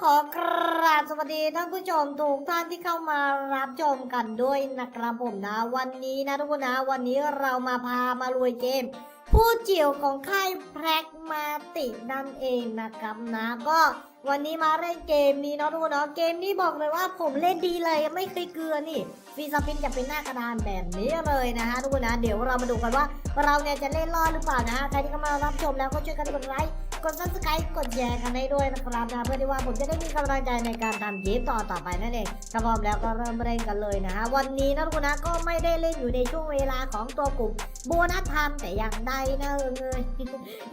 ขอกราบสวัสดีท่านผู้ชมทุกท่านที่เข้ามารับชมกันด้วยนะครับผมนะ วันนี้นะทุกคนนะวันนี้เรามาพามารวยเกม ผู้จิ๋วของค่ายแพร็กมาตินั่นเองนะครับนะก็วันนี้มาเล่นเกมนี้เนาะทุกคนเนาะเกมนี้บอกเลยว่าผมเล่นดีเลยไม่เคยเกลือนี่ฟีซาปินจะเป็นหน้ากระดานแบบนี้เลยนะฮะทุกคนนะเดี๋ยวเรามาดูกันว่าเราเนี่ยจะเล่นรอดหรือเปล่านะฮะใครที่เข้ามารับชมแล้วก็ช่วยกันกดไลค์ กด subscribe กดแชร์กันให้ด้วยนะครับนะเพื่อที่ว่าผมจะได้มีกำลังใจในการทำคลิปต่อต่อไปนั่นเองถ้าพร้อมแล้วก็เริ่มเล่นกันเลยนะฮะวันนี้นะทุกคนนะก็ไม่ได้เล่นอยู่ในช่วงเวลาของตัวกลุ่มโบนัสทม์แต่อย่างใดนะเออเงย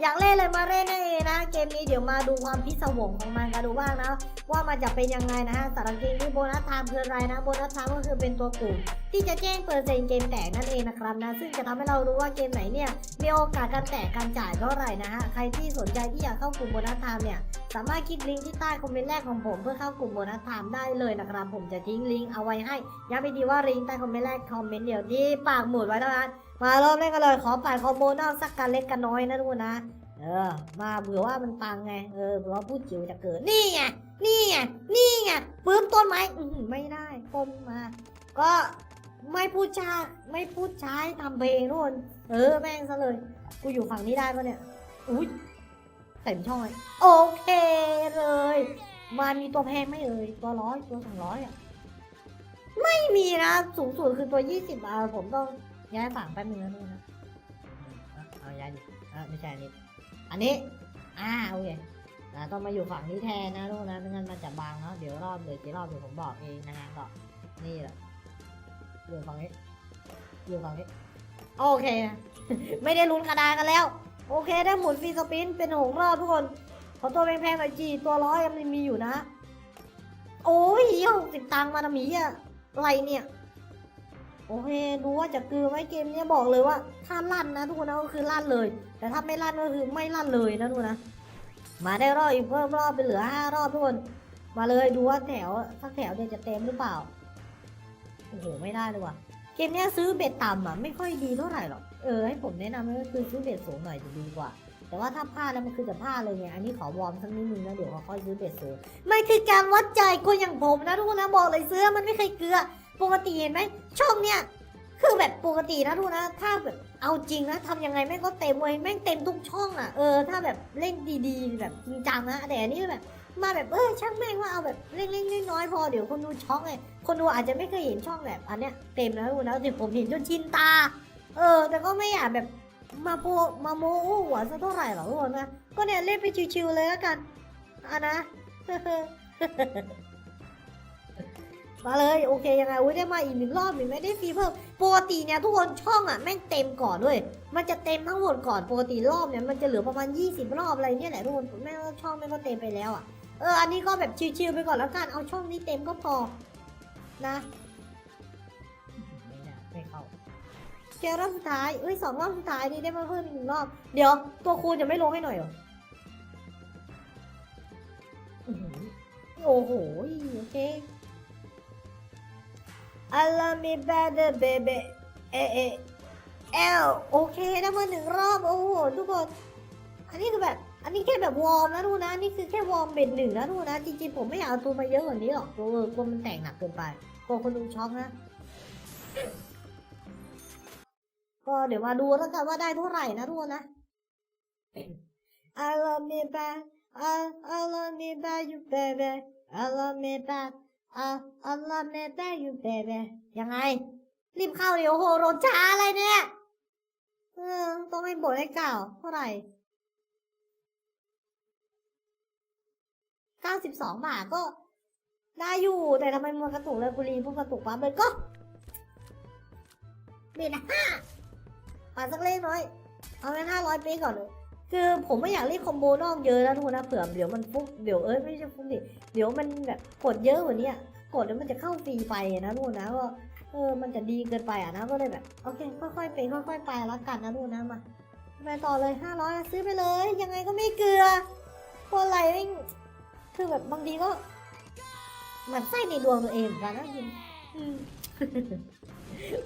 อยากเล่นเลยมาเล่นนั่นเองนะ เกมนี้เดี๋ยวมาดูความพิศวงของมันกันดูบ้างนะว่ามันจะเป็นยังไงนะฮะสำหรับเกมนี้โบนัสทม์คืออะไรนะโบนัสทม์ก็คือเป็นตัวกลุ่ม ที่จะแจ้งเปอร์เซ็นต์เกมแตกนั่นเองนะครับนะซึ่งจะทำให้เรารู้ว่าเกมไหนเนี่ยมีโอกาสการแตกการจ่ายเท่าไหร่นะฮะใครที่สนใจที่อยากเข้ากลุ่มโบนัสไทม์เนี่ยสามารถคลิกลิงก์ที่ใต้คอมเมนต์แรกของผมเพื่อเข้ากลุ่มโบนัสไทม์ได้เลยนะครับผมจะทิ้งลิงก์เอาไว้ให้ย้ำไปดีว่าลิงก์ใต้คอมเมนต์แรกคอมเมนต์เดียวที่ปากหมุดไว้เท่านั้นมาเริ่มเล่นกันเลยขอปัดคอมโบนอกสักกันเล็กกันน้อยนะทุกคนนะเออ มาเผื่อว่ามันปังไง เออเผื่อว่าพูดจิ๋วจะเกิด นี่ไง นี่ไง นี่ไงปื้มต้นไม้อื้อหือไม่ได้ก้มมา ก็ ไม่พูดชาไม่พูดใช้ทำเพลงทุกคนเออแม่งซะเลย กูอยู่ฝั่งนี้ได้ปะเนี่ยอุ้ยเต็มช่องเลยโอเคเลยมามีตัวแพงไหมเอ่ยตัวร้อยตัวสองร้อยอะไม่มีนะสูงสุดคือตัวยี่สิบอะผมต้องย้ายฝั่งแป๊บนึงนะทุกคนะเอาย้ายดิอะไม่ใช่อันนี้อันนี้อ่าโอเคนะต้องมาอยู่ฝั่งนี้แทนนะทุกคนนะไม่งั้นมันจะบางเนาะเดี๋ยวรอบเดี๋ยวกี่รอบเดี๋ยวผมบอกเองนะฮะก็นี่แหละ อยู่ฝั่งนี้ อยู่ฝั่งนี้ โอเค ไม่ได้ลุ้นกระดานกันแล้ว โอเคได้หมุนฟรีสปินเป็นหงรอบทุกคนขอตัวแพงๆหน่อยจีตัวร้อยมันมีอยู่นะ โอ้ยหกสิบตังค์มาทำหมีอะอะไรเนี่ย โอเคดูว่าจะกลือไหมเกมเนี้ยบอกเลยว่า ถ้าลั่นนะทุกคนนะก็คือลั่นเลย แต่ถ้าไม่ลั่นก็คือไม่ลั่นเลยนะทุกคนนะ มาได้รอบอีกเพิ่มรอบไปเหลือห้ารอบทุกคน มาเลยดูว่าแถวสักแถวเนี่ยจะเต็มหรือเปล่า โอ้โหไม่ได้เลยว่ะเกมเนี้ยซื้อเบ็ดต่ำอะไม่ค่อยดีเท่าไหร่หรอกเออให้ผมแนะนำก็คือซื้อเบ็ดสูงหน่อยจะดีกว่า แต่ว่าถ้าพลาดแล้วมันคือจะพลาดเลยไงอันนี้ขอวอร์มสักนิดนึงนะเดี๋ยวค่อยซื้อเบ็ดสูงไม่คือการวัดใจคนอย่างผมนะทุกคนนะบอกเลยซื้อมันไม่เคยเกลือปกติเห็นไหมช่องเนี้ยคือแบบปกตินะทุกคนนะถ้าแบบเอาจริงนะทำยังไงแม่งก็เต็มเว้ยแม่งเต็มทุกช่องอะเออถ้าแบบเล่นดีๆ แบบจริงจังนะแต่อันนี้แบบ มาแบบเออช่างแม่งว่าเอาแบบเล็กๆน้อยๆพอเดี๋ยวคนดูช็อกไงคนดูอาจจะไม่เคยเห็นช่องแบบอันเนี้ยเต็มนะทุกคนนะถึงผมเห็นจนชินตา เออ แต่ก็ไม่อยากแบบมาโพมาโมโอ้หัวซะเท่าไหร่หรอกทุกคนนะก็เนี่ยเล่นไปชิวๆเลยแล้วกันอะนะมาเลยโอเคยังไงอุ้ยได้มาอีกหนึ่งรอบหนึ่งไม่ได้ฟรีเพิ่มปกติเนี่ยทุกคนช่องอะแม่งเต็มก่อนด้วย มันจะเต็มทั้งหมดก่อนปกติรอบเนี่ยมันจะเหลือประมาณ 20 รอบอะไรเนี่ยแหละทุกคนแม่งช่องแม่งก็เต็มไปแล้วอะ เออ อันนี้ก็แบบชิวๆไปก่อนแล้วกัน เอาช่องนี้เต็มก็พอ นะไม่ได้ไม่เข้าเจอรอบสุดท้ายเอ้ยสองรอบสุดท้ายนี่ได้มาเพิ่มอีกหนึ่งรอบ เดี๋ยว ตัวคูณจะไม่ลงให้หน่อยเหรออื้อหือโอ้โห โอเค I love me better baby เอเอเอลโอเคได้มาหนึ่งรอบ โอ้โห ทุกคน อันนี้คือแบบ อันนี้แค่แบบวอร์มนะทุกคนะนี่คือแค่วอร์มเบ็ดหนึ่งนะทุกคนะจริงๆผมไม่อยากเอาตัวมาเยอะกว่านี้หรอกตัวกลัวมันแตกหนักเกินไปกลัวคนดูช็อกนะก็เดี๋ยวมาดูแล้วกันว่าได้เท่าไหร่นะทุกคนนะ I love me back I I love me back you baby I love me back I I love me back you baby ยังไง รีบเข้าเดี๋ยวโหรถช้าอะไรเนี่ย เออ ต้องให้บทให้เก่าเท่าไหร่ เก้าสิบสองบาทก็ได้อยู่ แต่ทำไมมันกระตุกเลยบุรีพวกกระตุกปั๊บเลยก็เบียดห้าปาสักเลขน้อย เอาแค่ห้าร้อยปีก่อนเลยคือผมไม่อยากรียกคอมโบนอกเยอะนะทุกคนนะเผื่อเดี๋ยวมันฟุกเดี๋ยวเอ้ยไม่ใช่ฟุกดิเดี๋ยวมันแบบกดเยอะกว่านี้กดแล้วมันจะเข้าฟรีไปนะทุกคนนะก็เออมันจะดีเกินไปอะนะก็เลยแบบโอเคค่อยๆไปค่อย ๆ ไปแล้วกันนะทุกคนนะมาไปต่อเลยห้าร้อยซื้อไปเลย ยังไงก็ไม่เกลือเพราะอะไรไม่ คือแบบบางทีก็เหมือนไส้ในดวงตัวเองเหมือนกันนะยินอืม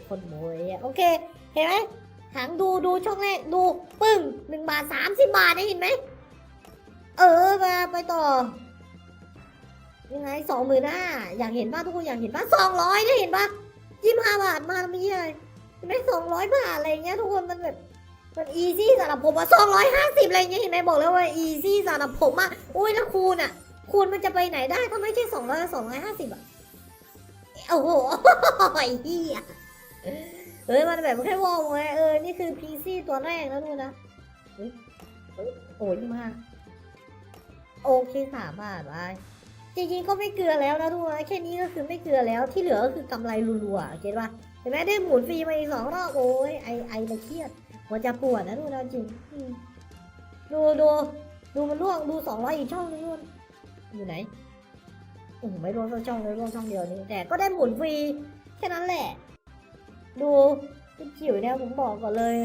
คนโมยอะโอเค เห็นไหมหางดูดูช่องแรกดูปึ้งหนึ่งบาทสามสิบบาทได้เห็นไหม เออมาไปต่อ ยังไงสองหมื่นห้าอยากเห็นป่ะทุกคนอยากเห็นป่ะสองร้อยได้เห็นป่ะยี่ห้าบาทมาไม่ใช่ไม่สองร้อยบาทอะไรเงี้ยทุกคนมันแบบมันอีซี่สำหรับผมอะสองร้อยห้าสิบอะไรเงี้ยเห็นไหมบอกแล้วว่าอีซี่สำหรับผมอะอุ้ยแล้วคูณอะ คูณมันจะไปไหนได้ถ้าไม่ใช่สองร้อยสองร้อยห้าสิบอะโอ้โหไอ้เหี้ยเฮ้ยมันแบบแค่วองไงเออ นี่คือพีซี่ตัวแรกแล้วดูนะโอ้ยยี่ห้าโอเคสามบาทไปจริงๆก็ไม่เกลือแล้วนะทุกคนแค่นี้ก็คือไม่เกลือแล้วที่เหลือก็คือกำไรรัวๆเก็ตป่ะเห็นไหมได้หมุนฟรีมาอีกสองรอบโอ้ยไอไอละเครียดหัวจะปวดนะทุกคนจริงดูดูดูมันล่วงดูสองร้อยอีกช่องนึงนู่น อยู่ไหนโอ้ไม่รวมช่องเลยรวมช่องเดียวนี้ แต่ก็ได้หมุนฟรีแค่นั้นแหละ ดูคุณจิ๋วเนี่ยผมบอกก่อนเลย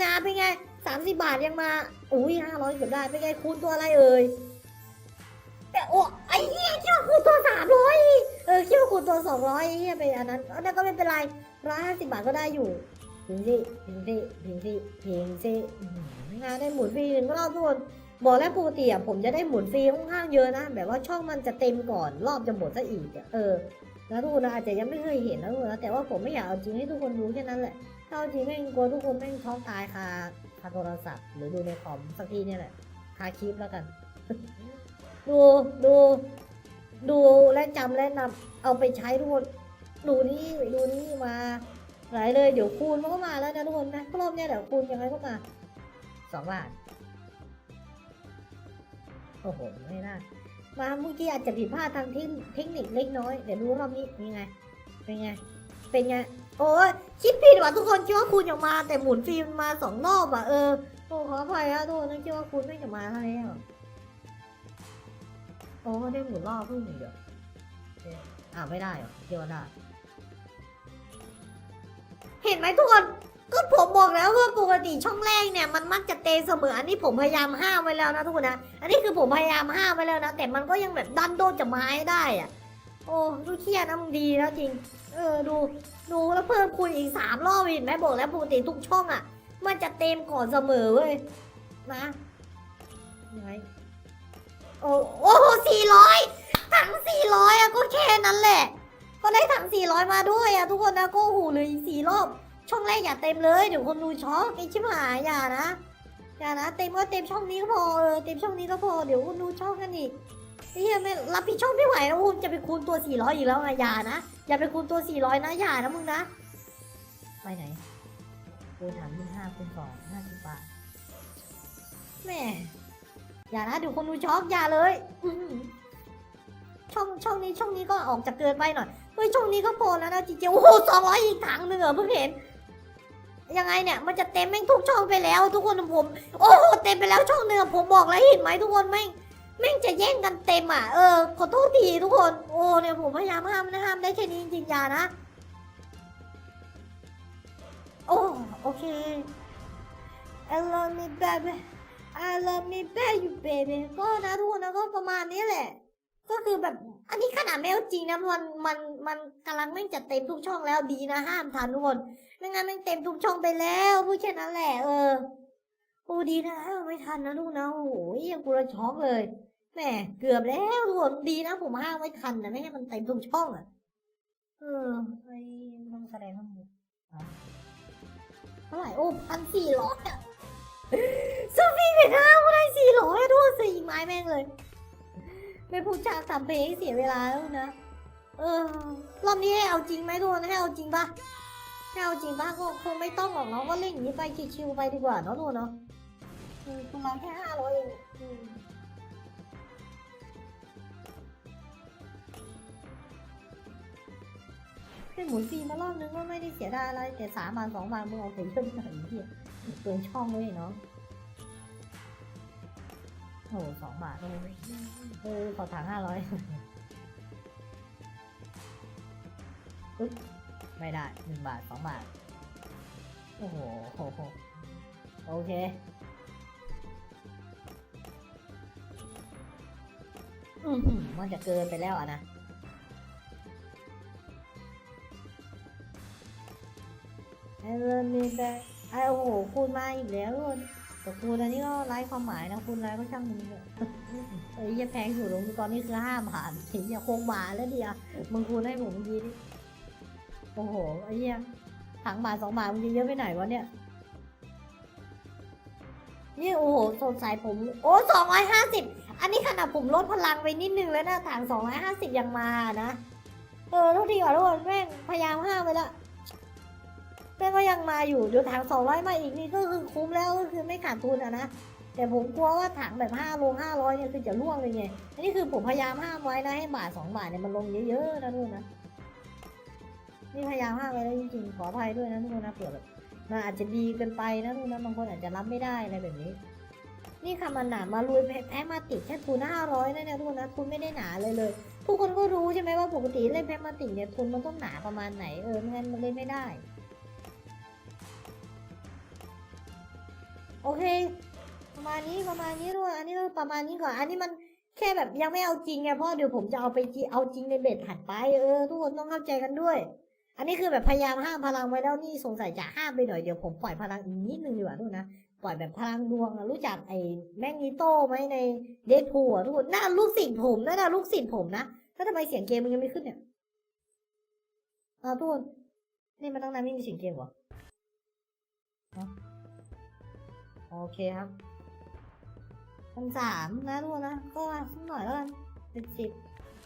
นาเป็นไงสามสิบบาทยังมาอุ้ยห้าร้อยเกือบได้เป็นไงคูณตัวอะไรเอ่ยแต่โอ้ไอ้เหี้ยคิดว่าคูณตัวสามร้อยเออคิดว่าคูณตัวสองร้อยไอ้เหี้ยไปอันนั้นอันนั้นก็ไม่เป็นไรร้อยห้าสิบบาทก็ได้อยู่พิงสิพิงสิพิงสิพิงสิอื้อหืองานได้หมุนฟรีหนึ่งรอบทุกคน บอกแล้วปกติอะผมจะได้หมุนฟรีค่อนข้างเยอะนะ แบบว่าช่องมันจะเต็มก่อนรอบจะหมดซะอีกเออแล้วทุกคนอาจจะยังไม่เคยเห็นนะทุกคนนะแต่ว่าผมไม่อยากเอาจริงให้ทุกคนรู้แค่นั้นแหละถ้าเอาจริงแม่งกลัวทุกคนแม่งท้องตายคาคาโทรศัพท์ หรือดูในคอมสักทีเนี่ยแหละคาคลิปแล้วกัน ดูดูดูและจำและนำเอาไปใช้ทุกคนดูนี่ดูนี่มาหลายเลยเดี๋ยวคูณมันก็มาแล้วนะทุกคนนะรอบเนี้ยเดี๋ยวคูณยังไงก็มาสองบาท โอ้โห ไม่น่ามาเมื่อกี้อาจจะผิดพลาดทางเทคนิคเล็กน้อย เดี๋ยวดูรอบนี้ยังไง เป็นไง เป็นไง โอ้ยคิดผิดว่ะทุกคนคิดว่าคูณยังมา แต่หมุนฟรีมันมาสองรอบอะเออโอ้ขออภัยอะทุกคนคิดว่าคูณไม่จะมาเท่าแล้วโอ้ได้หมุนรอบเพิ่งหนึ่งเดียวเอ๊ะอ่าไม่ได้เหรอเดียวได้เห็นไหมทุกคน ก็ผมบอกแล้วว่าปกติช่องแรกเนี่ยมันมักจะเตะเสมออันนี้ผมพยายามห้ามไว้แล้วนะทุกคนนะอันนี้คือผมพยายามห้ามไว้แล้วนะแต่มันก็ยังแบบดันโดนจะไม้ได้อะโอ้ดูเครียดนะมึงดีแล้วจริง เออดูดูแล้วเพิ่มคูณอีกสามรอบเห็นไหมบอกแล้วปกติทุกช่องอะ มันจะเต็มก่อนเสมอเว้ยนะยังไงโอ้โอ้สี่ร้อยถังสี่ร้อยอะก็แค่นั้นแหละ ก็ได้ถังสี่ร้อยมาด้วยอะทุกคนนะก็หูเลยสี่รอบ ช่องแรกอย่าเต็มเลยเดี๋ยวคนดูช็อกไอชิบหายอย่านะอย่านะเต็มก็เต็มช่องนี้ก็พอเออเต็มช่องนี้ก็พอเดี๋ยวคนดูช็อกกันอีกเฮียไม่รับผิดชอบไม่ไหวแล้วคุณจะไปคูณตัวสี่ร้อยอีกแล้วไงอย่านะ อย่าไปคูณตัวสี่ร้อยนะอย่านะมึงนะ ไปไหนคูณถามยี่ห้าคูณสองห้าสิบบาทแม่อย่านะเดี๋ยวคนดูช็อกอย่าเลยช่องช่องนี้ช่องนี้ก็ออกจะเกินไปหน่อยเฮ้ยช่องนี้ก็พอแล้วนะจริงๆโอ้โหสองร้อยอีกถังหนึ่งเหรอเพิ่งเห็น ยังไงเนี่ยมันจะเต็มแม่งทุกช่องไปแล้ว ทุกคนผม โอ้โหเต็มไปแล้วช่องหนึ่งอผมบอกแล้วเห็นไหมทุกคนแม่งแม่งจะแย่งกันเต็มอะเออขอโทษทีทุกคนโอ้เนี่ยผมพยายามห้ามนะห้ามได้แค่นี้จริงๆอย่านะโอ้โอเค I love me baby I love me baby baby ก็นะทุกคนนะก็ประมาณนี้แหละ ก็คือแบบอันนี้ขนาดไม่เอาจริงนะมันมันมันกำลังแม่งจะเต็มทุกช่องแล้วดีนะห้ามทันทุกคน ไม่งั้นม่งเต็มทุกช่องไปแล้วพูดแค่นั้นแหละเออโอ้ดีนะไม่ทันนะลูกนะโอ้โหยังกูระช็อกเลยแหมเกือบแล้วทุกคนดีนะผมห้ามไม่ทันนะไม่ให้มันเต็มทุกช่องอะเออไอ้ต้องแสดงข้อมูลอะเท่าไหร่โอ้พันสี่ร้อยอะซูฟี่เห็นห้าก็ได้สี่ร้อยด้วยสี่ไม้แม่งเลยไม่พูดจากทำเพลงเสียเวลาแล้วนะ เออ รอบนี้ให้เอาจริงไหมทุกคนให้เอาจริงปะ ให้เอาจริงปะก็คงไม่ต้องหรอกเนาะก็เล่นอย่างนี้ไปชิวๆไปดีกว่าเนาะทุกคนเนาะเออประมาณแค่ห้าร้อยเองอืมเป็นหมุนฟรีมารอบนึงก็ไม่ได้เสียดายอะไร แต่สามบาทสองบาทมึงเอาไปเยอะหน่อยเหียเกินช่องเลยเนาะโอ้โหสองบาทเลยเออขอถังห้าร้อยปึ๊บ ไม่ได้หนึ่งบาทสองบาท โอ้โห โอเคอมันจะเกินไปแล้วอะนะไอเริ่มมีแต่ไอ้โอ้โหคูณมาอีกแล้วทุกคนแต่คูณอันนี้ก็ไร้ความหมายนะคูณไรก็ช่างมันเถอะไอ้ยแพงสุดลงตอนนี้คือห้าบาทอ้เหี้ยโคงบาทแล้วเดียวมึงคูณให้ผมดีดิ โอ้โหไอ้เหี้ยถังบาสองบามันจะเยอะไปไหนวะเนี่ย นี่โอ้โหสดใสผม โอ้สองร้อยห้าสิบอันนี้ขนาดผมลดพลังไปนิดนึงแล้วนะถังสองร้อยห้าสิบยังมานะ เออทุกทีก่อนทุกคนแม่งพยายามห้ามไปละแม่งก็ยังมาอยู่เดี๋ยวถังสองร้อยมาอีกนี่ก็คือคุ้มแล้วก็คือไม่ขาดทุนอะนะแต่ผมกลัวว่าถังแบบห้าโลห้าร้อยเนี่ยคือจะล่วงเลยไงอันนี้คือผมพยายามห้ามไว้นะให้บาทสองบาทเนี่ยมันลงเยอะๆนะทุกคนนะ นี่พยายามห้ามไว้แล้วจริงๆขออภัยด้วยนะทุกคนนะเผื่อแบบมันอาจจะดีเกินไปนะทุกคนนะบางคนอาจจะรับไม่ได้อะไรแบบนี้ นี่ค่ะมันหนามาลุยแพ้มาติดแค่ทุนห้าร้อยนะเนี่ยทุกคนนะทุนไม่ได้หนาเลยเลยทุกคนก็รู้ใช่ไหมว่าปกติเล่นแพ้มาติดเนี่ยทุนมันต้องหนาประมาณไหนเออไม่งั้นมันเล่นไม่ได้โอเค ประมาณนี้ประมาณนี้ด้วยอันนี้ประมาณนี้ก่อนอันนี้มันแค่แบบยังไม่เอาจริงไงเพราะเดี๋ยวผมจะเอาไปเอาจริงในเบ็ดถัดไปเออทุกคนต้องเข้าใจกันด้วย อันนี้คือแบบพยายามห้ามพลังไว้แล้วนี่สงสัยจะห้ามไปหน่อยเดี๋ยวผมปล่อยพลังอีกนิดนึงดีกว่าทุกนะปล่อยแบบพลังดวงรู้จักไอ้แมงนิโต้ไหมในเดทพูอะทุกคนน่าลูกศิษย์ผมนะน่าลูกศิษย์ผมนะแล้วทำไมเสียงเกมมันยังไม่ขึ้นเนี่ยเอาทุกคนนี่มันตั้งนานไม่มีเสียงเกมเหรอโอเคครับพันสามนะทุกคนนะก็สักหน่อยแล้วกันเป็นสิบ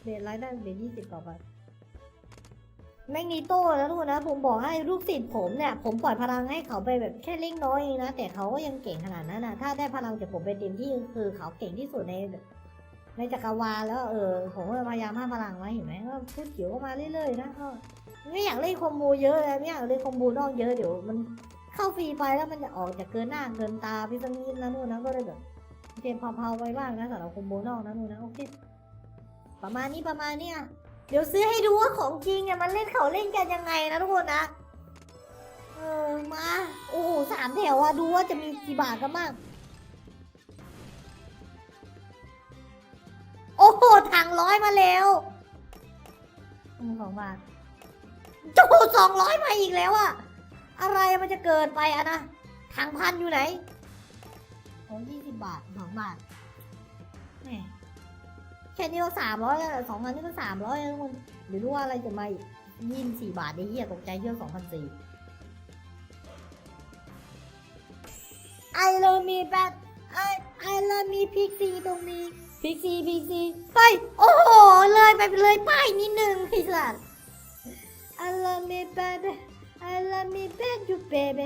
เบ็ดรายได้เบ็ดยี่สิบต่อไป แมกนีโต้นะทุกคนนะผมบอกให้ลูกศิษย์ผมเนี่ยผมปล่อยพลังให้เขาไปแบบแค่เล็กน้อยเองนะแต่เขาก็ยังเก่งขนาดนั้นนะถ้าได้พลังจากผมไปเต็มที่คือเขาเก่งที่สุดในในจักรวาลแล้วเออผมก็พยายามห้ามพลังไว้เห็นไหมก็พูดเกี่ยวก็มาเรื่อยๆนะก็ไม่อยากเล่นคอมโบเยอะเลยไม่อยากเล่นคอมโบนอกเยอะเดี๋ยวมันเข้าฟรีไปแล้วมันจะออกจากเกินหน้าเกินตาพี่สักนิดนะนู่นนะก็เลยแบบเกมเผาๆไว้บ้างนะสำหรับคอมโบนอกนะนู่นนะโอเคประมาณนี้ประมาณเนี้ย เดี๋ยวซื้อให้ดูว่าของจริงเนี่ยมันเล่นเขาเล่นกันยังไงนะทุกคนนะเออมาโอ้โหสามแถวอะดูว่าจะมีกี่บาทกันบ้างโอ้โหถังร้อยมาแล้วสองบาทโอ้สองร้อยมาอีกแล้วอะอะไรมันจะเกินไปอะนะถังพันอยู่ไหนโอ้ยี่สิบบาทสองบาท แค่นี้ก็สามร้อยสองพันนี่ก็สามร้อยทุกคนหรือรู้ว่าอะไรจะมาอีกยี่สิบสี่บาทไอ้เหี้ยตกใจเยอะสองพันสี่ไอเลมีแปดไอไอเลมีพิกซีตรงนี้พิกซีพิกซีไป โอ้โห เลยไปเลยป้ายนิดนึงไอ้สัสไอเลมีแปดไอเลมีแปดยูเบเบ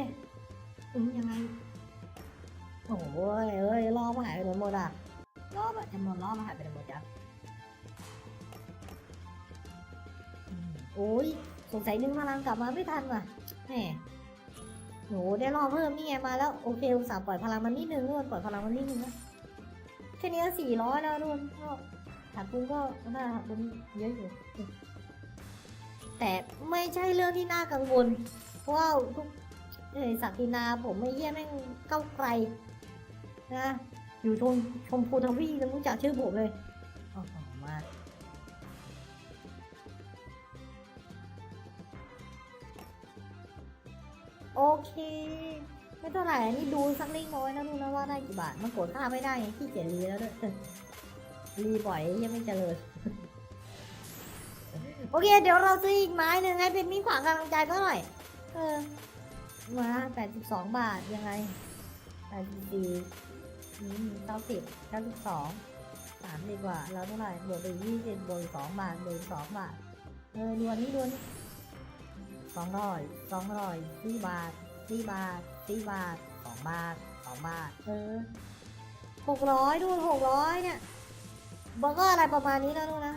อืมยังไงโอ้ยเอ้ยล้อมาหายไปหมดอะล้อแบบจำนวนล้อมาหายไปหมดจ้ะ โอ้ยสงสัยนึงพลังกลับมาไม่ทันว่ะแหมโหได้รอบเพิ่มนี่ไงมาแล้วโอเคอุตส่าห์ปล่อยพลังมันนิดนึงด้วยปล่อยพลังมันนิดนึงนะแค่นี้ก็สี่ร้อยแล้วทุกคนก็ขาดทุนก็น่าขาดทุนเยอะอยู่แต่ไม่ใช่เรื่องที่น่ากังวล เพราะว่าทุกเอยศักดินาผมไม่เยี่ยแม่งเก้าไกลนะอยู่ชมชมพูทวีแล้วรู้จักชื่อผมเลยอ๋อมา โอเค ไม่เท่าไหร่อันนี้ดูสักเล็กน้อยนะดูนะว่าได้กี่บาทมันกดค่าไม่ได้ไงขี้เกียจรีแล้วด้วยรีบ่อยยังไม่เจริญโอเค เดี๋ยวเราซื้ออีกไม้หนึ่งให้เป็นมีขวางกำลังใจก็หน่อย เออ มาแปดสิบสองบาทยังไงแปดสิบสี่อืมเก้าสิบเก้าสิบสองสามดีกว่า เราเท่าไหร่บวกไปยี่สิบบวกสองบาทบวกสองบาท เออดวนนี้ดวนนี้ สองร้อยสองร้อยสี่บาทสี่บาทสี่บาทสองบาทสองบาทเออหกร้อยดูหกร้อยเนี่ยมันก็อะไรประมาณนี้นะลูกนะ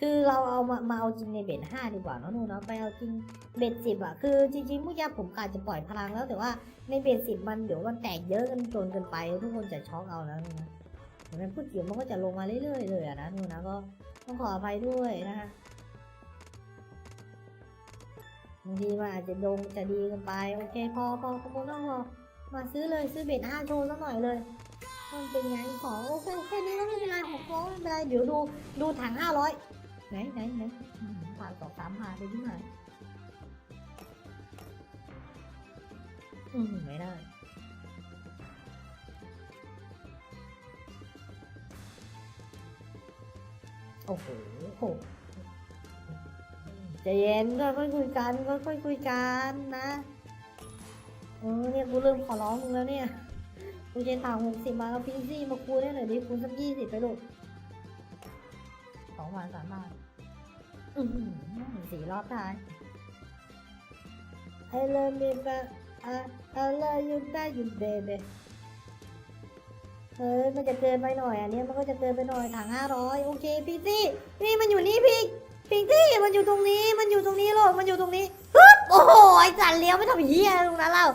คือเราเอามามาเอาจริงในเบ็ดห้าดีกว่าเนอะหนูเนาะไปเอาจริงเบ็ดสิบอะคือจริงๆเมื่อกี้ผมกะจะปล่อยพลังแล้วแต่ว่าในเบสิกมันเดี๋ยวมันแตกเยอะกันจนเกินไปทุกคนจะช็อกเอาแล้วนะเห็นไหมพูดเสียงมันก็จะลงมาเรื่อยๆเลยอะนะนูนนะก็ต้องขออภัยด้วยนะคะ บางทีมันอาจจะดงจะดีเกันไป โอเค พอพอขโมยต้องพอมาซื้อเลยซื้อเบ็ดห้าโชว์สักหน่อยเลยมันเป็นไงของโอเคแค่นี้ก็ไม่เป็นไรหกร้อยไม่เป็นไรเดี๋ยวดูดูถังห้าร้อยไหนไหนไหนผ่านสองสามผ่านไปที่ไหนอืมไม่ได้โอ้โห ใจเย็นค่อยๆคุยกันค่อยๆคุยกันนะเออเนี่ยกูเริ่มขอร้องมึงแล้วเนี่ยกูจะถามหกสิบมาแล้วพิงซี่มาคูได้หน่อยดิคูสักยี่สิบไปลูกสองวันสามบาทอือหือสี่รอบท้าย I love me but I I love you that you baby เฮ้ยมันจะเกินไปหน่อยอันเนี้ยมันก็จะเกินไปหน่อยถังห้าร้อยโอเคพิงซี่นี่มันอยู่นี่พิงพิงซี่มันอยู่ตรงนี้ มันอยู่ตรงนี้โลกมันอยู่ตรงนี้ฮึบโอ้โหไอ้จันเลี้ยวไม่ทำเหี้ยตรงนั้นแล้ว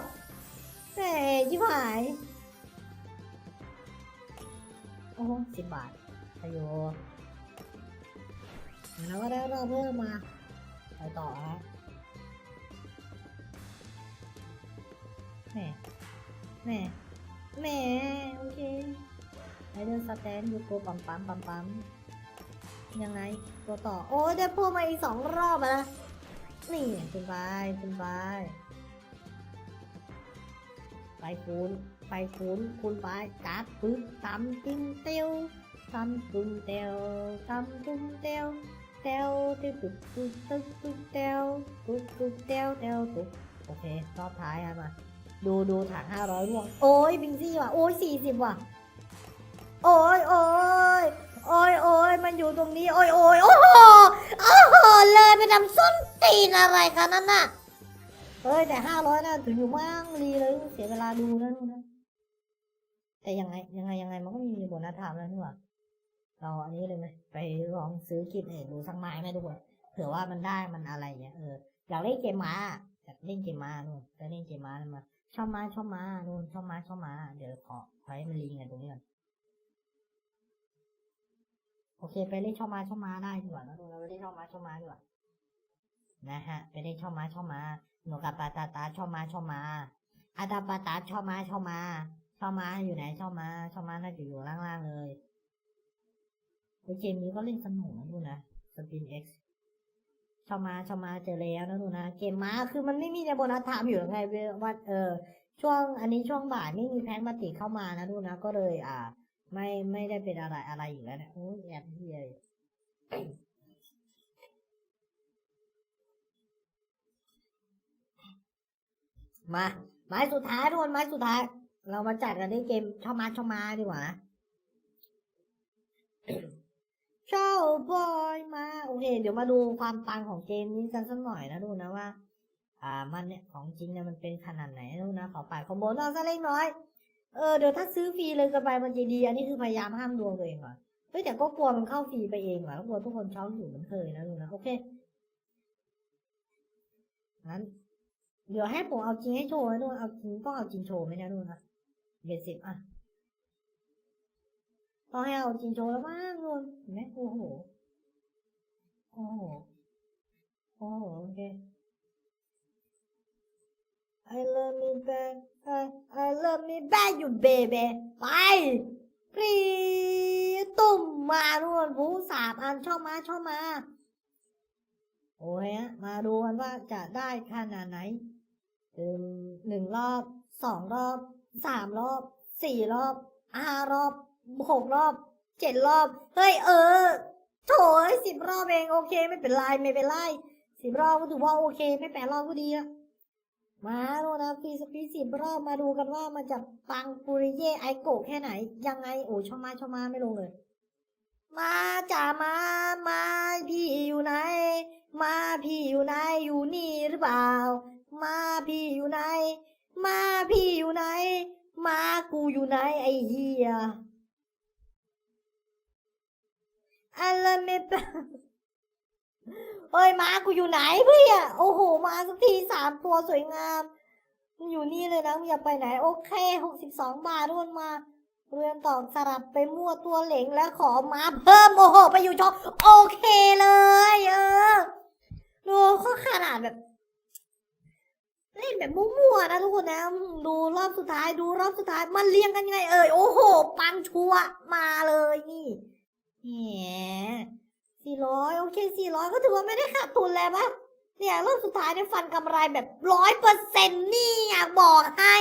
แหมชิบหาย โอ้สิบบาทอายุแล้วก็ได้รอบเพิ่มมา ไปต่อฮะแหม่แหม่แหม่โอเคไอเดอร์สแตนยูโกปั๊มปั๊มปั๊มปั๊มยังไง ตัวต่อ โอ้ยได้พูดมาอีกสองรอบอะนะ นี่คุณไปคุณไปไปคูณไปคูณคูณไปจัดปึ๊บตำติ้งเตียวตำตุ้งเตียวตำตุ้งเตียวเตียวติ๊กตุ๊กตุ๊กตุ๊กตุ๊กเตียวตุ๊กตุ๊กเตียวเตียวตุ๊กโอเครอบท้ายมาดูดูถังห้าร้อยร่วงโอ้ยบิงซี่ว่ะโอ้ยสี่สิบว่ะโอ้ยโอ้ย โอ้ยโอ้ยมันอยู่ตรงนี้ โอ้ยโอ้ยโอ้โหโอ้โหเลยไปทำส้นตีนอะไรกันนั่นน่ะ เฮ้ยแต่ห้าร้อยน่ะถึงอยู่มั่งรีเลยเสียเวลาดูนะนู่นนะแต่ยังไงยังไงยังไงมันก็มีโบนัสถามแล้วนี่หว่าเราอันนี้เลยไหมไปลองซื้อกินเองดูสักไม้ไหมทุกคนเผื่อว่ามันได้มันอะไรเงี้ยเอออยากเล่นเกมม้าอยากเล่นเกมม้านู่นจะเล่นเกมม้ามาชอบม้าชอบม้านู่นชอบม้าชอบม้าเดี๋ยวขอขอให้มันลิงกันตรงนี้ก่อน โอเค ไปเล่นชอบมาชอบมาได้ดีกว่านะเราไปเล่นชอบมาชอบม้าดีกว่านะฮะ ไปเล่นชอบมาชอบมาหนูกับปาตาตาชอบมาชอบมาอาตาปาตาชอบมาชอบมาชอบมาอยู่ไหนชอบมาชอบมาน่าจะอยู่ล่างๆเลยโอเกมนี้ก็เล่นสนุกนะดูนะสปินเอ็กซ์ชอบมาชอบมาเจอแล้วนะดูนะเกมม้าคือมันไม่มีในโบนัสถามอยู่ไงเว้ยว่าเออช่วงอันนี้ช่วงบ่ายไม่มีแพนมาติเข้ามานะดูนะก็เลย อ่า ไม่ไม่ได้เป็นอะไรอะไรอยู่แล้วเนี่ยโอ้ยแอบเฮียมาไม้สุดท้ายทุกคนไม้สุดท้าย เรามาจัดกันที่เกมชอบมาชอบมาดีกว่านะชอบบอยมาโอเค เดี๋ยวมาดูความปังของเกมนี้กันสักหน่อยนะดูนะว่า อ่ามันเนี่ยของจริงเนี่ยมันเป็นขนาดไหนดูนะขอไปคอมโบนอกสักเล็กน้อย เออเดี๋ยวถ้าซื้อฟรีเลยกันไปมันจะดี อันนี้คือพยายามห้ามดวงตัวเองก่อนเฮ้ยแต่ก็กลัวมันเข้าฟรีไปเองว่ะกลัวทุกคนช็อกอยู่เหมือนเคยนะดูนะโอเคงั้นเดี๋ยวให้ผมเอาจริงให้โชว์นะนู่นเอาจริงต้องเอาจริงโชว์ไหมนะนู่นะเบ็ดสิบอะต้องให้เอาจริงโชว์แล้วมั้งนู่นเห็นไหมโอ้โหโอ้โหโอ้โหโอเค I love me back I I love me back you baby ไปปรีตุ่มมานู่นผู้สามอันชอบมาชอบมา โอ้ยฮะมาดูกันว่าจะได้ขนาดไหนหนึ่งรอบสองรอบสามรอบสี่รอบห้ารอบหกรอบเจ็ดรอบ เฮ้ยเออโถยสิบรอบเองโอเค ไม่เป็นไรไม่เป็นไรสิบรอบก็ถือว่าโอเค ไม่แปดรอบก็ดีอะ มาดูนะฟีสปีสิบรอบมาดูกันว่ามันจะปังปุริเย่ไอโกะแค่ไหน ยังไงโอ้ชอบมาชอบมาไม่ลงเลย มาจ่ามามาพี่อยู่ไหน มาพี่อยู่ไหนอยู่นี่หรือเปล่า มาพี่อยู่ไหน มาพี่อยู่ไหน มากูอยู่ไหนไอ้เหี้ยอะไรไม่ปะ เอ้ยมากูอยู่ไหนเพื่อนโอ้โห มาสักทีสามตัวสวยงามมึงอยู่นี่เลยนะมึงอย่าไปไหน โอเคหกสิบสองบาททุกคนมา เรือนต่อสลับไปมั่วตัวเหลงแล้วขอมาเพิ่มโอ้โห ไปอยู่ช่องโอเคเลย เออดูเขาขนาดแบบเล่นแบบมั่วๆนะทุกคนนะ ดูรอบสุดท้ายดูรอบสุดท้ายมันเรียงกันยังไงเอ่ยโอ้โห ปังชัวมาเลยนี่แหม สี่ร้อยโอเคสี่ร้อยก็ถือว่าไม่ได้ขาดทุนแล้วปะเนี่ยรอบสุดท้ายเนี่ยฟันกำไรแบบร้อยเปอร์เซ็นต์นี่อยากบอกให้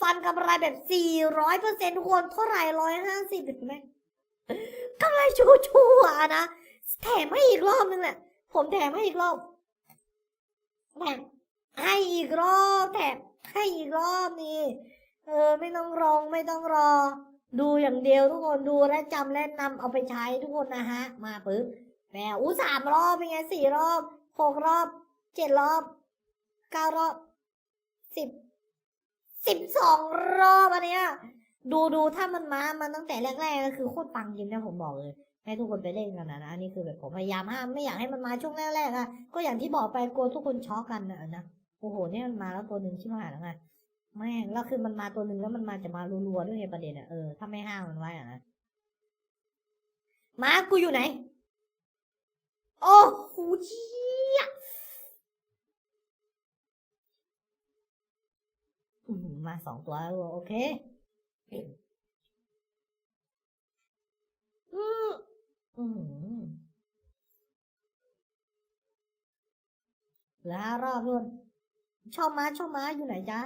ฟันกำไรแบบสี่ร้อยเปอร์เซ็นต์คนเท่าไหร่ร้อยห้าสิบเห็นไหมกำไรชัวร์นะแถมให้อีกรอบนึงแหละผมแถมให้อีกรอบแถมให้อีกรอบแถมให้อีกรอบนี่เออ ไม่ต้องรองไม่ต้องรอ ดูอย่างเดียวทุกคนดูและจำและนำเอาไปใช้ทุกคนนะฮะ มาปึ๊บ แหมอู้สามรอบเป็นไงสี่รอบหกรอบเจ็ดรอบเก้ารอบสิบสิบสองรอบอันเนี้ยดูดูถ้ามันมามันตั้งแต่แรกๆก็คือโคตรปังจริงนะผมบอกเลย ให้ทุกคนไปเล่นกันนะนะอันนี้คือแบบผมพยายามห้ามไม่อยากให้มันมาช่วงแรกๆอะก็อย่างที่บอกไปกลัวทุกคนช็อกกันนะนะโอ้โหเนี่ยมันมาแล้วตัวหนึ่งชิบหายแล้วไงแม่งแล้วคือมันมาตัวหนึ่งแล้วมันมาจะมารัวๆด้วยประเด็นอะเออถ้าไม่ห้ามมันไว้อะนะมากูอยู่ไหน โอ้โหเชี่ยอืมมาสองตัวแล้วโอเค อืมอืมเหลือห้ารอบนู่นชอบม้าชอบม้าอยู่ไหนจ๊ะ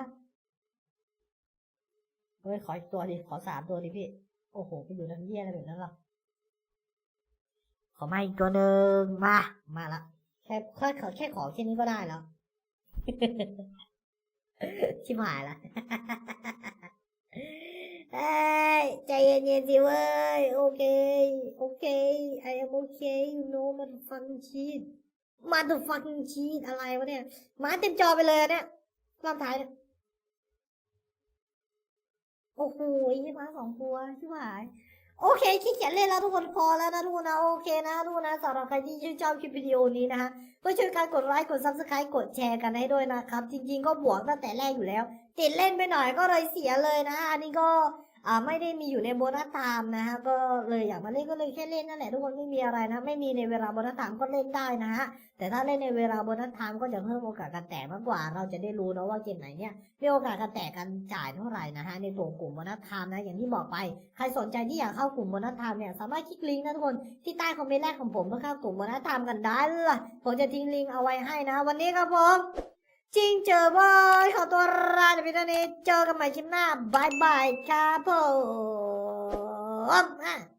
เฮ้ยขออีกตัวดิ ขอสามตัวดิพี่ โอ้โห ไปอยู่น้ำเยี่ยอะไรแบบนั้นหรอ ขอมาอีกตัวหนึ่งมา มาละแค่แค่ขอแค่ขอแค่นี้ก็ได้แล้ว ชิบหายละเอ้ยใจเย็นๆสิเว้ย โอเค โอเค I am okay you know มันฟังชีดมาตัวฟังชีดอะไรวะเนี่ย มาเต็มจอไปเลยเนี่ยรอบท้ายเนี่ยโอ้โหยี่มาสองตัวชิบหาย โอเคขี้เกียจเล่นแล้วทุกคนพอแล้วนะทุกคนนะโอเคนะทุกคนนะสำหรับใครที่ชื่นชอบคลิปวิดีโอนี้นะคะก็ช่วยกันกดไลค์กดซับสไครต์กดแชร์กันให้ด้วยนะครับ จริง ๆ ก็บวกตั้งแต่แรกอยู่แล้ว ติดเล่นไปหน่อยก็เลยเสียเลยนะอันนี้ก็ ไม่ได้มีอยู่ในโบนัสไทม์นะฮะก็เลยอยากมาเล่นก็เลยแค่เล่นนั่นแหละทุกคนไม่มีอะไรนะ ไม่มีในเวลาโบนัสไทม์ก็เล่นได้นะฮะแต่ถ้าเล่นในเวลาโบนัสไทม์ก็จะเพิ่มโอกาสการแตกมากกว่า เราจะได้รู้นะว่าเกมไหนเนี่ยมีโอกาสการแตกกันจ่ายเท่าไหร่นะฮะในตัวกลุ่มโบนัสไทม์นะอย่างที่บอกไปใครสนใจที่อยากเข้ากลุ่มโบนัสไทม์เนี่ยสามารถคลิกลิงก์นะทุกคนที่ใต้คอมเมนต์แรกของผมเพื่อเข้ากลุ่มโบนัสไทม์กันได้เลยผมจะทิ้งลิงก์เอาไว้ให้นะ วันนี้ครับผม จริงเจอบอยขอตัวลาไปเท่านี้เจอกันใหม่คลิปหน้าบายบายครับผมอะ